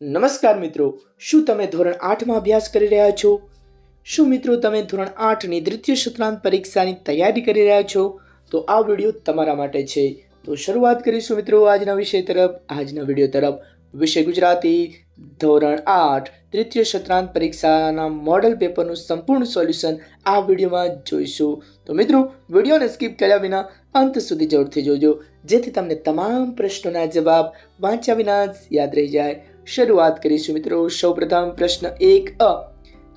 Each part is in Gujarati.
નમસ્કાર મિત્રો, શું તમે ધોરણ આઠમાં અભ્યાસ કરી રહ્યા છો? શું મિત્રો તમે ધોરણ આઠની દ્વિતીય સત્રાંત પરીક્ષાની તૈયારી કરી રહ્યા છો? તો આ વીડિયો તમારા માટે છે. તો શરૂઆત કરીશું મિત્રો આજના વિષય તરફ. આજના વીડિયો તરફ વિષય ગુજરાતી. ધોરણ આઠ તૃતીય સત્રાંત પરીક્ષાના મોડલ પેપરનું સંપૂર્ણ સોલ્યુશન આ વિડીયોમાં જોઈશું. તો મિત્રો, વિડીયોને સ્કીપ કર્યા વિના અંત સુધી જરૂરથી જોજો. જેથી તમને તમામ પ્રશ્નોના જવાબ વાંચ્યા વિના જ યાદ રહી જાય. શરૂઆત કરીશું મિત્રો. સૌપ્રથમ પ્રશ્ન એક અ.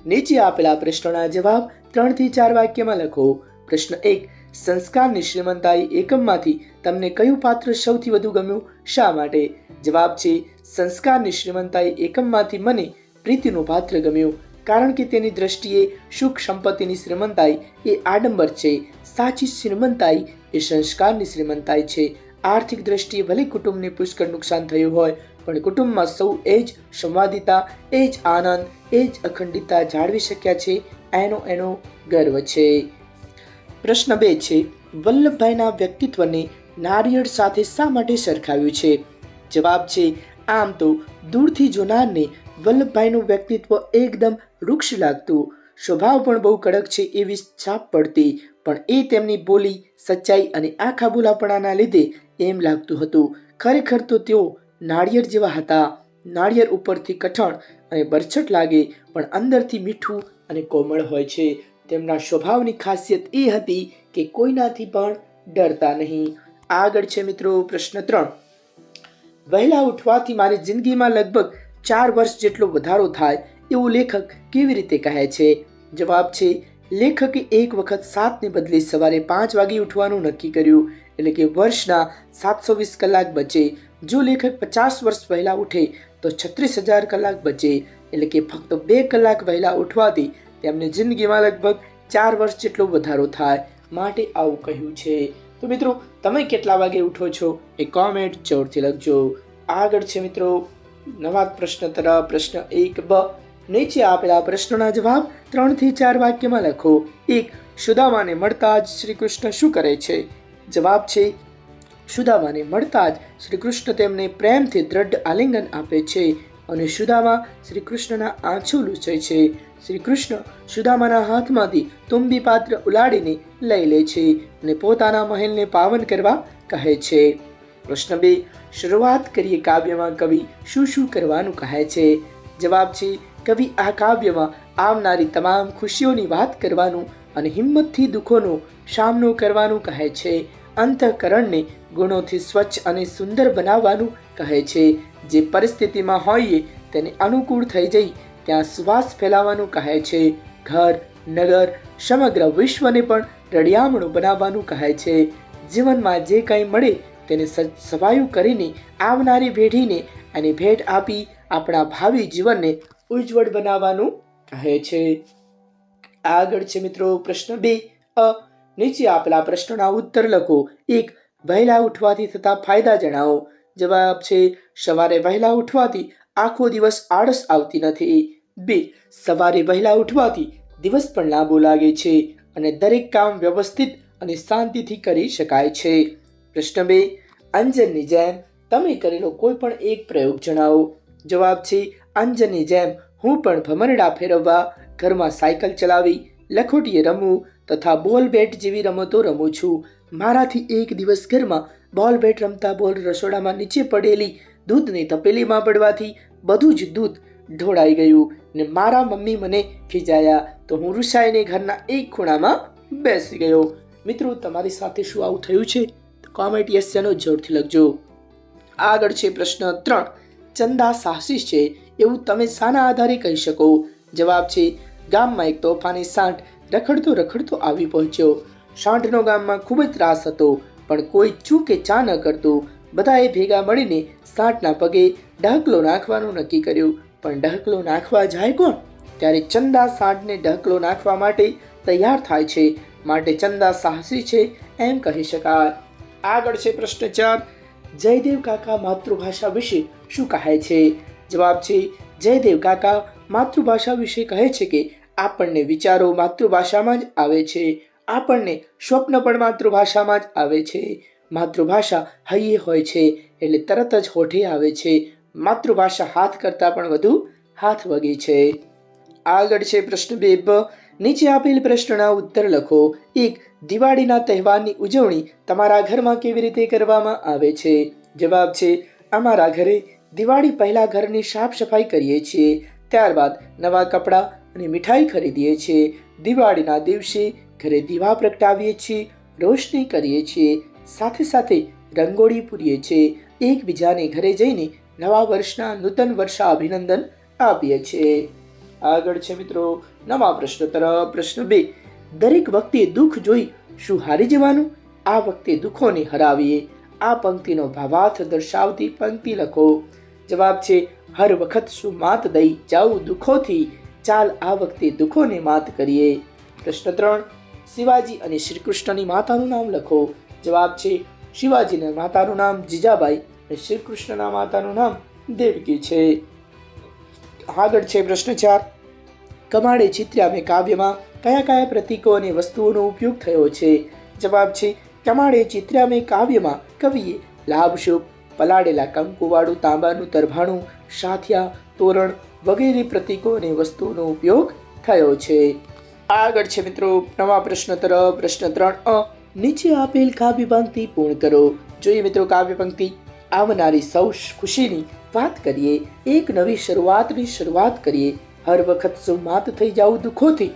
નીચે આપેલા પ્રશ્નોના જવાબ ત્રણથી ચાર વાક્યમાં લખો. પ્રશ્ન એક. સંસ્કારની શ્રીમંતાઈ એકમમાંથી તમને કયું પાત્ર સૌથી વધુ ગમ્યું? શા માટે? જવાબ છે, સંસ્કારની શ્રીમંતાઈ એકમમાંથી મને પ્રીતિનું પાત્ર ગમ્યું. કારણ કે તેની દ્રષ્ટિએ સુખ સંપત્તિની શ્રીમંતાઈ એ આડંબર છે. સાચી શ્રીમંતાઈ એ સંસ્કારની શ્રીમંતાઈ છે. આર્થિક દ્રષ્ટિએ ભલે કુટુંબને પુષ્કળ નુકસાન થયું હોય પણ કુટુંબમાં સૌ એ જ સંવાદિતા એ જ આનંદ એ જ અખંડિતતા જાળવી શક્યા છે, એનો એનો ગર્વ છે. પ્રશ્ન બે છે, વલ્લભભાઈના વ્યક્તિત્વને નારિયેળ સાથે શા માટે સરખાવ્યું છે? જવાબ છે, આમ તો દૂરથી જોનારને વલ્લભભાઈનું વ્યક્તિત્વ એકદમ વૃક્ષ લાગતું. સ્વભાવ પણ બહુ કડક છે એવી છાપ પડતી, પણ એ તેમની બોલી, સચ્ચાઈ અને આખા બોલાપણાના લીધે એમ લાગતું હતું. ખરેખર તો તેઓ નાળિયેર જેવા હતા. નાળિયેર ઉપરથી કઠણ અને બરછટ લાગે, પણ અંદરથી મીઠું અને કોમળ હોય છે. તેમના સ્વભાવની ખાસિયત એ હતી કે કોઈનાથી પણ ડરતા નહીં. આગળ છે મિત્રો પ્રશ્ન ત્રણ. વહેલા ઉઠવાથી મારી જિંદગીમાં લગભગ ચાર વર્ષ જેટલો વધારો થાય, એવું લેખક કેવી રીતે કહે છે? જવાબ છે, લેખકે એક વખત સાતને બદલે સવારે પાંચ વાગે ઉઠવાનું નક્કી કર્યું, એટલે કે વર્ષના સાતસો વીસ કલાક બચે. જો લેખક પચાસ વર્ષ વહેલા ઉઠે તો છત્રીસ હજાર કલાક બચે, એટલે કે ફક્ત બે કલાક વહેલા ઉઠવાથી તેમની જિંદગીમાં લગભગ ચાર વર્ષ જેટલો વધારો થાય માટે આવું કહ્યું છે. તો મિત્રો, તમે કેટલા વાગે ઉઠો છો એ કોમેન્ટ જરૂરથી લખજો. આગળ છે મિત્રો, નવા પ્રશ્ન તરફ, પ્રશ્ન એક, બ. નીચે આપેલા પ્રશ્નોના જવાબ ત્રણથી ચાર વાક્યમાં લખો. એક સુદામાને મળતા જ શ્રી કૃષ્ણ શું કરે છે? જવાબ છે સુદામાને મળતા જ શ્રી કૃષ્ણ તેમને પ્રેમથી દ્રઢ આલિંગન આપે છે અને સુદામા શ્રી કૃષ્ણના આંસુ લૂછે છે. શ્રી કૃષ્ણ સુદામાના હાથમાંથી તુંબી પાત્ર ઉલાડીને લઈ લે છે અને પોતાના મહેલને પાવન કરવા કહે છે. પ્રશ્ન બે, શરૂઆત કરીએ કાવ્યમાં કવિ શું શું કરવાનું કહે છે? જવાબ છે, કવિ આ કાવ્યમાં આવનારી તમામ ખુશીઓની વાત કરવાનું અને હિંમતથી દુઃખોનો સામનો કરવાનું કહે છે. અંતઃકરણને ગુણોથી સ્વચ્છ અને સુંદર બનાવવાનું કહે છે. જે પરિસ્થિતિમાં હોઈએ તેને અનુકૂળ થઈ જઈ ત્યાં શ્વાસ ફેલાવવાનું કહે છે. ઘર, નગર, સમગ્ર વિશ્વને પણ રળિયામણું બનાવવાનું કહે છે. જીવનમાં જે કંઈ મળે તેને સવાયું કરીને આવનારી પેઢીને અને ભેટ આપી આપણા ભાવિ જીવનને ઉજ્જવળ બનાવવાનું કહે છે. આગળ છે મિત્રો પ્રશ્ન બે, અ નીચે આપેલા પ્રશ્નોના ઉત્તર લખો. એક, વહેલા ઉઠવાથી થતા ફાયદા જણાવો. જવાબ છે, સવારે વહેલા ઉઠવાથી આખો દિવસ આળસ આવતી નથી. બે, સવારે વહેલા ઉઠવાથી દિવસ પણ લાંબો લાગે છે અને દરેક કામ વ્યવસ્થિત અને શાંતિથી કરી શકાય છે. પ્રશ્ન બે, અંજનની જેમ તમે કરેલો કોઈ પણ એક પ્રયોગ જણાવો. જવાબ છે, અંજનની જેમ હું પણ ભમરડા ફેરવવા, ઘરમાં સાયકલ ચલાવી લખોટીએ રમવું તથા બોલ બેટ જેવી રમતો રમું છું. મારાથી એક દિવસ ઘરમાં બોલ બેટ રમતા બોલ રસોડામાં નીચે પડેલી દૂધની તપેલીમાં પડવાથી બધું જ દૂધ ઢોળાઈ ગયું ને મારા મમ્મી મને ખીજાયા તો હું રૂસાઈને ઘરના એક ખૂણામાં બેસી ગયો. મિત્રો, તમારી સાથે શું આવું થયું છે? કોમેન્ટ યસનો જોરથી લખજો. આગળ છે પ્રશ્ન ત્રણ. ચંદા સાહસી છે એવું તમે શાના આધારે કહી શકો? જવાબ છે ગામમાં એક તોફાની સાંઠ રખડતો રખડતો આવી પહોંચ્યો. સાંઠનો ગામમાં ખૂબ જ ત્રાસ હતો, પણ કોઈ ચૂ કે ચા ન કરતું. બધાએ ભેગા મળીને સાંઠના પગે ઢાકલો નાખવાનું નક્કી કર્યું. પણ ઢાકલો નાખવા જાય કોણ? ત્યારે ચંદા સાંઠને ઢાકલો નાખવા માટે તૈયાર થાય છે. માટે ચંદા સાહસી છે એમ કહી શકાય. આગળ છે પ્રશ્ન ચાર. જયદેવ કાકા માતૃભાષા વિશે શું કહે છે? જવાબ છે, જયદેવ કાકા માતૃભાષા વિશે કહે છે કે આપણને વિચારો માતૃભાષામાં જ આવે છે. આપણને સ્વપ્ન પણ માતૃભાષામાં જ આવે છે. માતૃભાષા હૈયે હોય છે, એટલે તરત જ હોઠે આવે છે. માતૃભાષા હાથ કરતાં પણ વધુ હાથ વગે છે. આગળ છે પ્રશ્ન બે નીચે આપેલ પ્રશ્નના ઉત્તર લખો. એક, દિવાળીના તહેવારની ઉજવણી તમારા ઘરમાં કેવી રીતે કરવામાં આવે છે? જવાબ છે, અમારા ઘરે દિવાળી પહેલાં ઘરની સાફ સફાઈ કરીએ છીએ. ત્યારબાદ નવા કપડાં અને મીઠાઈ ખરીદીએ છીએ. દિવાળીના દિવસે ઘરે દીવા પ્રગટાવીએ છીએ. રોશની કરીએ છીએ. સાથે સાથે રંગોળી પૂરીએ છીએ. એકબીજાને ઘરે જઈને નવા વર્ષના નૂતન વર્ષા અભિનંદન આપીએ છીએ. આગળ છે મિત્રો, નવા પ્રશ્ન તરફ. પ્રશ્ન બે, દરેક વખતે દુઃખ જોઈ શું હારી જવાનું? આ વખતે દુઃખોને હરાવીએ. આ પંક્તિનો ભાવાર્થ દર્શાવતી પંક્તિ લખો. જવાબ છે, હર વખત શું માત દઈ જાઉં દુઃખોથી ચાલ આ વખતે દુઃખોને માત કરીએ. પ્રશ્ન ત્રણ, શિવાજી અને શ્રી કૃષ્ણની માતાનું નામ લખો. જવાબ છે, શિવાજીના માતાનું નામ જીજાબાઈ અને શ્રી કૃષ્ણના માતાનું નામ દેવકી છે. આગળ છે પ્રશ્ન ચાર, કમાડે ચિત્રામે કાવ્યમાં કયા કયા પ્રતીકો અને વસ્તુઓનો ઉપયોગ થયો છે? જવાબ છે, કમાડે ચિત્રામે કાવ્યમાં કવિએ લાભ શુભ પલાળેલા કંકુવાળું તાંબાનું તરભાણું સાથિયા તોરણ વગેરે પ્રતીકો અને વસ્તુઓનો ઉપયોગ થયો છે. આગળ છે મિત્રો, નવા પ્રશ્ન તરફ, પ્રશ્ન ત્રણ અ, નીચે આપેલ કાવ્ય પંક્તિ પૂર્ણ કરો. જોઈએ મિત્રો, કાવ્ય પંક્તિ, આવનારી સૌ ખુશીની વાત કરીએ. એક નવી શરૂઆતની શરૂઆત કરીએ. હર વખત સૌ માત થઈ જાઉં દુઃખોથી.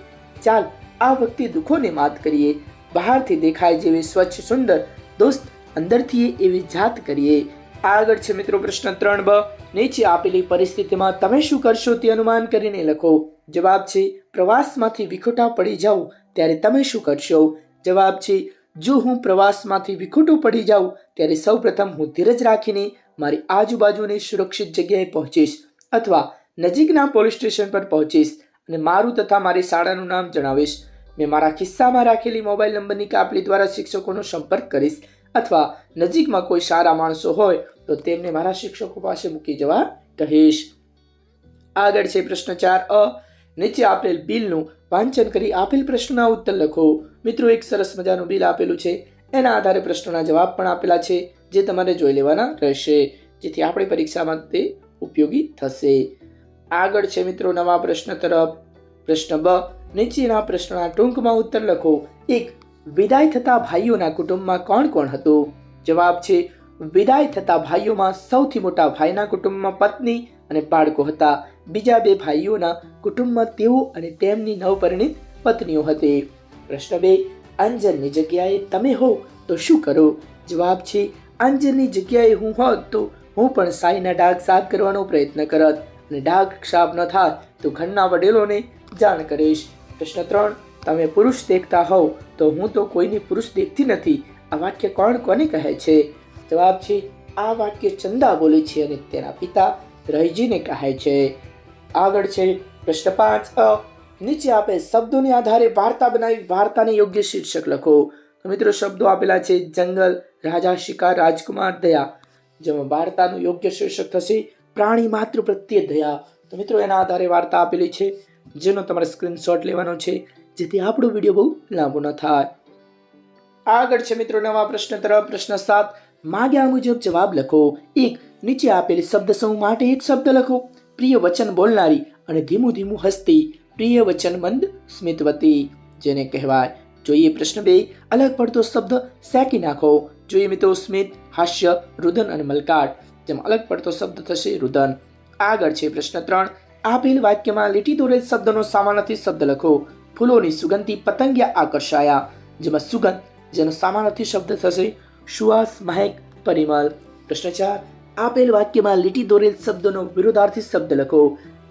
ચાલ, આ વખતે દુઃખોને માત કરીએ. બહારથી દેખાય જેવી સ્વચ્છ, સુંદર, દોસ્ત અંદરથી એવી જાત કરીએ. આગળ છે મિત્રો, પ્રશ્ન ત્રણ બ નીચે આપેલી પરિસ્થિતિમાં તમે શું કરશો તે અનુમાન કરીને લખો. જવાબ છે, પ્રવાસમાંથી વિખોટા પડી જાઉં, ત્યારે તમે શું કરશો? જવાબ છે, જો હું પ્રવાસમાંથી વિખોટું પડી જાઉં, ત્યારે સૌપ્રથમ હું ધીરજ રાખીને મારી આજુબાજુની સુરક્ષિત જગ્યાએ પહોંચીશ અથવા નજીકના પોલીસ સ્ટેશન પર પહોંચીશ અને મારું તથા મારી શાળાનું નામ જણાવીશ. મેં મારા ખિસ્સામાં રાખેલી મોબાઈલ નંબરની કાપલી દ્વારા શિક્ષકોનો સંપર્ક કરીશ અથવા નજીકમાં કોઈ સારા માણસો હોય તો તેમને મારા શિક્ષકો પાસે મૂકી જવા કહીશ. આગળ છે પ્રશ્ન ચાર અ. નીચે આપેલ બિલનું વાંચન કરી આપેલ પ્રશ્નના ઉત્તર લખો. મિત્રો, એક સરસ મજાનું બિલ આપેલું છે. એના આધારે પ્રશ્નોના જવાબ પણ આપેલા છે, જે તમારે જોઈ લેવાના રહેશે, જેથી આપણી પરીક્ષામાં તે ઉપયોગી થશે. આગળ છે મિત્રો, નવા પ્રશ્ન તરફ. પ્રશ્ન બ. નીચેના પ્રશ્નના ટૂંકમાં ઉત્તર લખો. એક, વિદાય થતા ભાઈઓના કુટુંબમાં કોણ કોણ હતું? જવાબ છે વિદાય થતા ભાઈઓમાં સૌથી મોટા ભાઈના કુટુંબમાં પત્ની અને બાળકો હતા. બીજા બે ભાઈઓના કુટુંબમાં તેઓ અને તેમની નવપરિણીત પત્નીઓ હતી. પ્રશ્ન બે અંજનની જગ્યાએ તમે હો તો શું કરો? જવાબ છે અંજનની જગ્યાએ હું હોત તો હું પણ સાઈના ડાઘ સાફ કરવાનો પ્રયત્ન કરત અને ડાઘ સાફ ન થાય તો ઘરના વડીલોને જાણ કરીશ. પ્રશ્ન ત્રણ, તમે પુરુષ દેખતા હોવ તો હું તો કોઈની પુરુષ દેખતી નથી. આ વાક્ય કોણ કોને કહે છે? જવાબ છે, આ વાક્ય ચંદા બોલે છે અને તેના પિતા રહીજીને કહે છે. આગળ છે, પ્રશ્ન પાંચ નીચે આપે શબ્દોને આધારે વાર્તા બનાવી વાર્તાને યોગ્ય શીર્ષક લખો. તો મિત્રો, શબ્દો આપેલા છે, જંગલ, રાજા, શિકાર, રાજકુમાર, દયા. જેમાં વાર્તાનું યોગ્ય શીર્ષક થશે, પ્રાણી માત્ર પ્રત્યે દયા. તો મિત્રો, એના આધારે વાર્તા આપેલી છે, જેનો તમારે સ્ક્રીનશોટ લેવાનો છે, જેથી આપણો વીડિયો બહુ લાંબો ન થાય. આગળ છે મિત્રો, નવા પ્રશ્ન તરફ. પ્રશ્ન સાત માગ્યા મુજબ જવાબ લખો. એક, નીચે આપેલ શબ્દ સમૂહ માટે એક શબ્દ લખો. પ્રિય વચન બોલનારી અને ધીમું ધીમું હસતી પ્રિય વચન મંદ સ્મિતવતી. જેને કહેવાય, જોઈએ પ્રશ્ન બે, અલગ પડતો શબ્દ સેકી નાખો. જોઈએ મિત્રો, સ્મિત, હાસ્ય, રુદન અને મલકાટ. જેમ અલગ પડતો શબ્દ થશે રુદન. આગળ છે પ્રશ્ન ત્રણ, આપેલ વાક્યમાં લીટી દોરેલ શબ્દનો સામાનથી શબ્દ લખો. ફૂલોની સુગંધથી પતંગિયા આકર્ષાયા. જેમાં સુગંધ, જેનો સામાનાર્થી શબ્દ થશે સુવાસ મહેક પરિમલ પ્રશ્ન ચાર આપેલ વાક્યમાં લીટી દોરેલ શબ્દનો વિરોધાર્થી શબ્દ લખો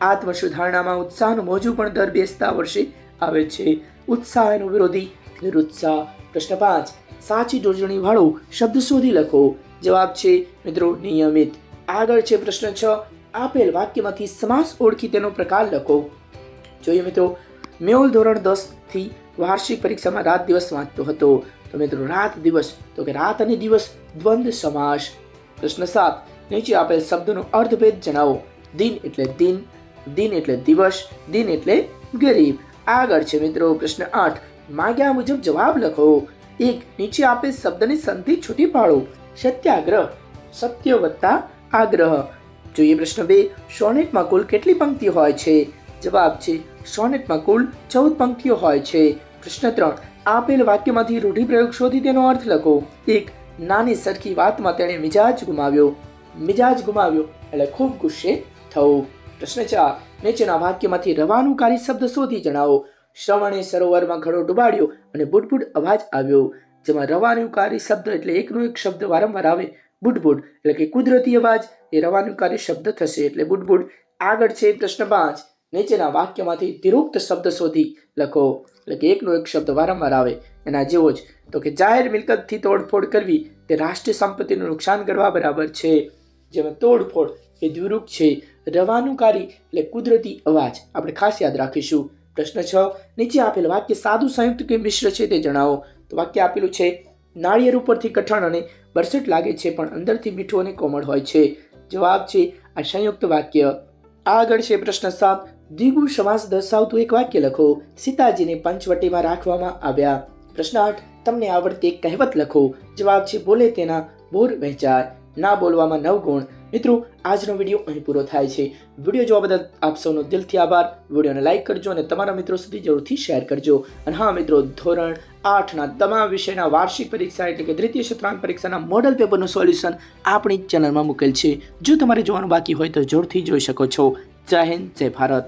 આત્મસુધારણામાં ઉત્સાહનું મોજું પણ દર બેસતા વર્ષે આવે છે ઉત્સાહ એનો વિરોધી નિરુત્સાહ પ્રશ્ન પાંચ સાચી જોડણી વાળો શબ્દ શોધી લખો જવાબ છે મિત્રો નિયમિત આગળ છે પ્રશ્ન છ આપેલ વાક્યમાંથી સમાસ ઓળખી તેનો પ્રકાર લખો જોઈએ મિત્રો મેઉલ ધોરણ દસથી વાર્ષિક પરીક્ષામાં રાત દિવસ વાંચતો હતો તો મિત્રો, રાત દિવસ, તો કે રાત અને દિવસ દ્વંદ સમાસ. પ્રશ્ન સાત, નીચે આપેલ શબ્દનો અર્થભેદ જણાવો. દિન એટલે દિન દિન એટલે દિવસ, દિન એટલે ગરીબ. આગળ છે મિત્રો, પ્રશ્ન આઠ, માગ્યા મુજબ જવાબ લખો. એક, નીચે આપેલ શબ્દની સંધિ છૂટી પાડો. સત્યાગ્રહ, સત્ય વત્તા આગ્રહ. જોઈએ પ્રશ્ન બે, સોનેટમાં કુલ કેટલી પંક્તિઓ હોય છે? જવાબ છે, સોનેટમાં કુલ ચૌદ પંક્તિઓ હોય છે. પ્રશ્ન ત્રણ આપેલ વાક્યમાંથી રૂઢિપ્રયોગ શોધી તેનો અર્થ લખો. એક, નાની સરખી વાતમાં તેણે મિજાજ ગુમાવ્યો. મિજાજ ગુમાવ્યો એટલે ખૂબ ગુસ્સે થવું. પ્રશ્ન ચાર, નીચેના વાક્યમાંથી રવાનુકારી શબ્દ શોધી જણાવો. શ્રવણે સરોવરમાં ઘડો ડુબાડ્યો અને બુડબુડ અવાજ આવ્યો. જેમાં રવાનુકારી શબ્દ એટલે એકનો એક શબ્દ વારંવાર આવે. બુડબુડ એટલે કે કુદરતી અવાજ. એ રવાનુકારી શબ્દ થશે એટલે બુડબુડ આગળ છે પ્રશ્ન પાંચ. નીચેના વાક્યમાંથી તિરુક્ત શબ્દ શોધી લખો. એટલે કે એકનો એક શબ્દ વારંવાર આવે. એના જેવો જ. તો કે જાહેર મિલકતથી તોડફોડ કરવી તે રાષ્ટ્રીય સંપત્તિનું નુકસાન કરવા બરાબર છે. જેમાં તોડફોડ એ દ્વિરૂપ છે. રવાનુકારી એટલે કુદરતી અવાજ. આપણે ખાસ યાદ રાખીશું. પ્રશ્ન છ. નીચે આપેલ વાક્ય સાદું, સંયુક્ત કે મિશ્ર છે તે જણાવો. તો વાક્ય આપેલું છે, નાળિયેર ઉપરથી કઠણ અને બરસટ લાગે છે, પણ અંદરથી મીઠું અને કોમળ હોય છે. જવાબ છે, આ સંયુક્ત વાક્ય. આગળ છે પ્રશ્ન સાત. દ્વિગુ સમાસ દર્શાવતું એક વાક્ય લખો. સીતાજીને પંચવટીમાં રાખવામાં આવ્યા. પ્રશ્ન આઠ, તમને આવડતી એક કહેવત લખો. જવાબ છે, બોલે તેના બોર વહેંચાય ના બોલવામાં નવ ગુણ. મિત્રો, આજનો વીડિયો અહીં પૂરો થાય છે. વીડિયો જોવા બદલ આપ સૌનો દિલથી આભાર. વિડીયોને લાઇક કરજો અને તમારા મિત્રો સુધી જરૂરથી શેર કરજો. અને હા, મિત્રો, ધોરણ આઠના તમામ વિષયના વાર્ષિક પરીક્ષા એટલે કે દ્વિતીય સત્રાંત પરીક્ષાના મોડલ પેપરનું સોલ્યુશન આપણી ચેનલમાં મૂકેલ છે. જો તમારે જોવાનું બાકી હોય તો જોરથી જોઈ શકો છો. જય હિન્દ જય ભારત